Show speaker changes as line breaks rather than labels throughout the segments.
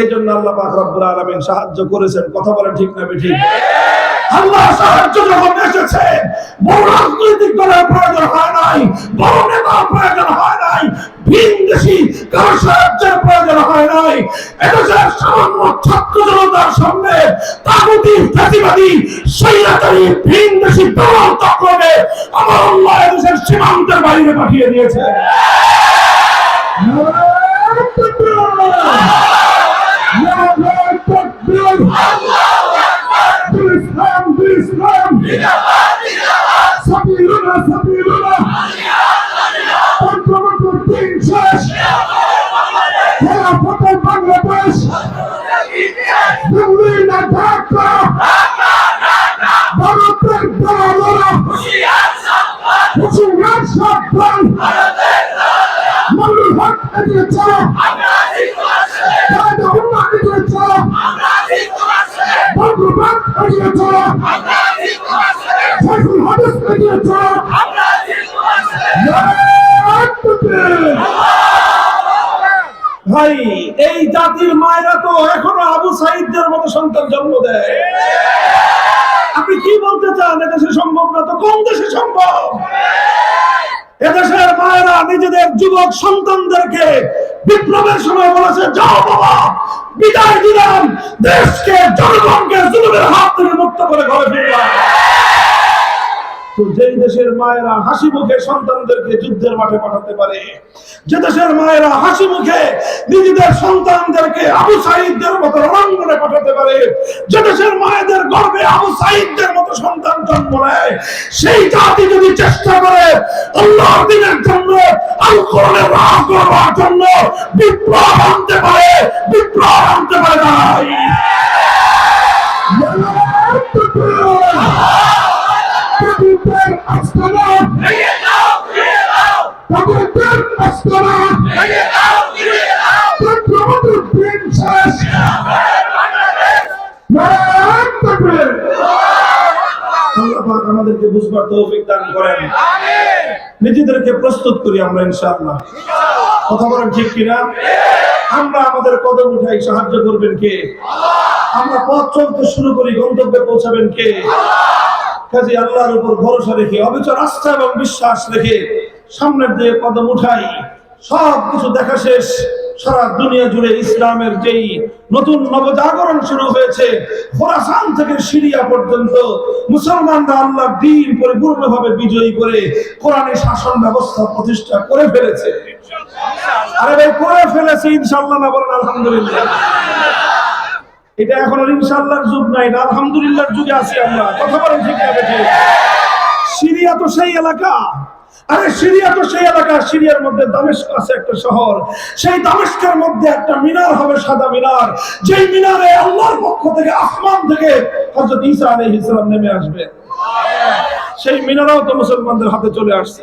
এই জন্য আল্লাহ পাক রব্বুল আলামিন সাহায্য করেছেন। কথা বলেন ঠিক না ঠিক আল্লাহ সাহায্য যখন এসেছে বড় রাজনৈতিক প্রয়োজন হয় নাই বড় নেতার প্রয়োজন হয় নাই, ভিন দেশি কারও প্রয়োজন হয় নাই। এদেশের সামান্য ছাত্র জনতার সামনে তাগুতি ফ্যাসিবাদী সৈন্যতারী ভিন দল চক্রকে আমার আল্লাহ এদেশের সীমান্তের বাইরে পাঠিয়ে দিয়েছে। সাবিরুনা সাবিরুনা পঞ্চমতুর দিন শেষ খেলাফতের বাংলাদেশ দিল্লি না ঢাকা ভারতের দলালরা হুশিয়ার সাবধান মল্লুর হক এগিয়ে চলো কায়দা উল্লাহ এগিয়ে চলো বন্ধুবাদ এগিয়ে চলো এগিয়ে চলো ভাই, এই জাতির মায়েরা তো এখনও আবু সাইদদের মতো সন্তান জন্ম দেয়। আপনি কি বলতে চান? এদেশে সম্ভব না তো কোন দেশে সম্ভব? এদেশের মায়েরা নিজেদের যুবক সন্তানদেরকে বিপ্লবের সময় বলেছে, যাও বাবা, বিদায় দিলাম। দেশকে জনগণকে জুলুমের হাত থেকে মুক্ত করে ঘরে ফিরলাম। যেই দেশের মায়েরা হাসি মুখে সন্তানদেরকে যুদ্ধের মাঠে পাঠাতে পারে, যে দেশের মায়েরা হাসি মুখে নিজেদের সন্তানদেরকে আবু সাইদদের মতো রণাঙ্গনে পাঠাতে পারে, যে দেশের মায়েদের গর্বে আবু সাইদদের মতো সন্তান জন্ম নেয়, সেই জাতি যদি চেষ্টা করে আল্লাহর দিনের জন্য করবার জন্য বিপ্লব আনতে পারে, বিপ্লব আনতে পারে শেষ পাক আমাদেরকে বুঝবার তৌফিক দান করেন। নিজেদেরকে প্রস্তুত করি আমরা ইনশাআল্লাহ। কথা বলেন ঠিক কিনা? আমরা আমাদের কদম উঠাই সাহায্য করবেন কে? আমরা পথ চলতে শুরু করি গন্তব্যে পৌঁছাবেন কে? কাজে আল্লাহর উপর ভরসা রেখে অবিচর আস্থা এবং বিশ্বাস রেখে সামনের দিকে কদম উঠাই। সব কিছু দেখা শেষ। সারা দুনিয়া জুড়ে ইসলামের যেই নতুন নবজাগরণ শুরু হয়েছে, খোরাসান থেকে সিরিয়া পর্যন্ত মুসলমানরা আল্লাহর দিন পরিপূর্ণভাবে বিজয়ী করে কোরআনের শাসন ব্যবস্থা প্রতিষ্ঠা করে ফেলেছে। আরে ভাই, করে ফেলেছে ইনশাল্লাহ না বলেন আলহামদুলিল্লাহ। এটা এখন আর ইনশাআল্লাহর যুগ নাই এটা আলহামদুলিল্লাহর যুগে আছি আমরা। কথা বলেন ঠিক না সিরিয়া তো সেই এলাকা। আরে সিরিয়া তো সেই এলাকা সিরিয়ার মধ্যে দামেস্ক আছে একটা শহর। সেই দামেস্কের মধ্যে একটা মিনার হবে, সাদা মিনার। যেই মিনারে আল্লাহর পক্ষ থেকে, আসমান থেকে হযরত ঈসা আলাইহিস সালাম নেমে আসবে। সেই মিনারাও তো মুসলমানদের হাতে চলে আসছে।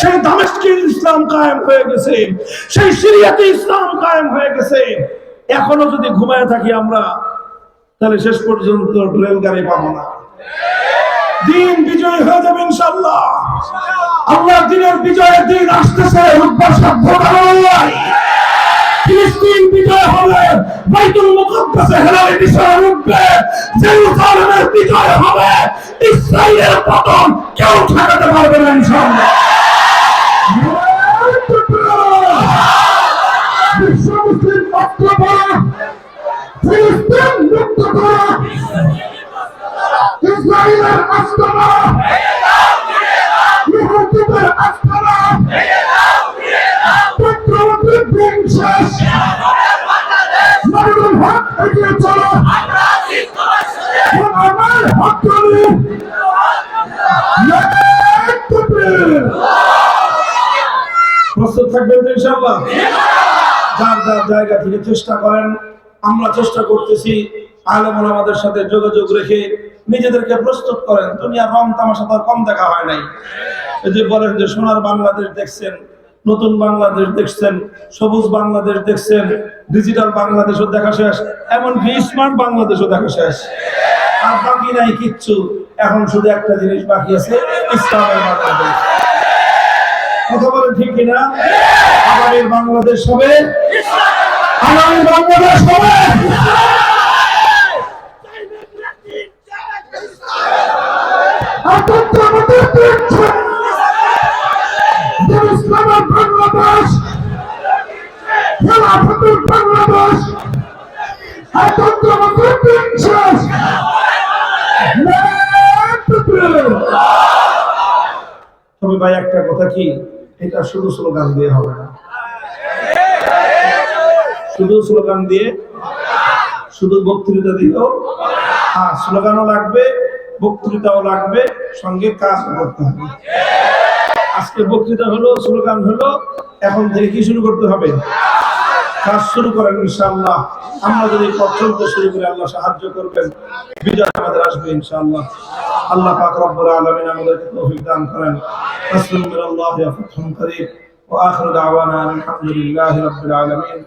সেই দামেস্কে ইসলাম কায়েম হয়ে গেছে। সেই সিরিয়াতে ইসলাম কায়েম হয়ে গেছে। এখনও যদি ঘুমায় থাকি আমরা, তাহলে শেষ পর্যন্ত রেলগাড়ি পাবো না। দিন বিজয় হয়ে যাবে ইনশাল্লাহ আল্লাহ দিনের বিজয়ের দিন আসতেছে রূপবার সাধ্য ফিলিস্তিন বিজয় হবে, বাইতুল মুকদ্দাসে হেলালে বিজয় উঠবে জেরুজালেমের বিজয় হবে, ইসরায়েলের পতন কেউ ঠেকাতে পারবে না ইনশাআল্লাহ বিশ্ব মুসলিম মুক্ত করা ফিলিস্তিন মুক্ত করা ইসরায়েলের আস্তানা ইহুদিদের আস্তানা পুত্রবতী দিন শেষ মারুল হক এগিয়ে চলো আমার হক করি প্রস্তুত তো যার যার জায়গা থেকে চেষ্টা করেন, আমরা চেষ্টা করতেছি আলেম আমাদের সাথে যোগাযোগ রেখে নিজেদেরকে প্রস্তুত করেন। দুনিয়ার রং তামাশা তো কম দেখা হয় নাই। এই যে বলেন যে সোনার বাংলাদেশ দেখছেন, নতুন বাংলাদেশ দেখছেন, সবুজ বাংলাদেশ দেখছেন ডিজিটাল বাংলাদেশও দেখা শেষ, এমনকি স্মার্ট বাংলাদেশও দেখা শেষ। আর বাকি নাই কিচ্ছু। এখন শুধু একটা জিনিস বাকি আছে, ইসলামের বাংলাদেশ। কথা বলে ঠিক কিনা? আমাদের বাংলাদেশ হবে? আমাদের বাংলাদেশ হবে? বাংলাদেশ তবে ভাই, একটা কথা কি? এটা শুধু স্লোগান দিয়ে হবে না। শুধু স্লোগান দিয়ে, শুধু বক্তৃতা দিয়েও হ্যাঁ স্লোগানও লাগবে, বক্তৃতাও লাগবে, সঙ্গে কাজ করতে হবে। আজকে বক্তৃতা হলো, স্লোগান হলো, এখন থেকে কি শুরু করতে হবে? কাজ শুরু করেন ইনশাআল্লাহ। আমরা যদি চলতে শুরু করে, আল্লাহ সাহায্য করবেন। বিজয় আমাদের আসবে ইনশাআল্লাহ। আল্লাহ পাক রব্বুল আলামিন আমাদেরকে তৌফিক দান করেন। তাসলিম মিনাল্লাহি ওয়া ফাতহুন করিম। ওয়া আখিরু দাওয়ানা আলহামদুলিল্লাহি রাব্বিল আলামিন।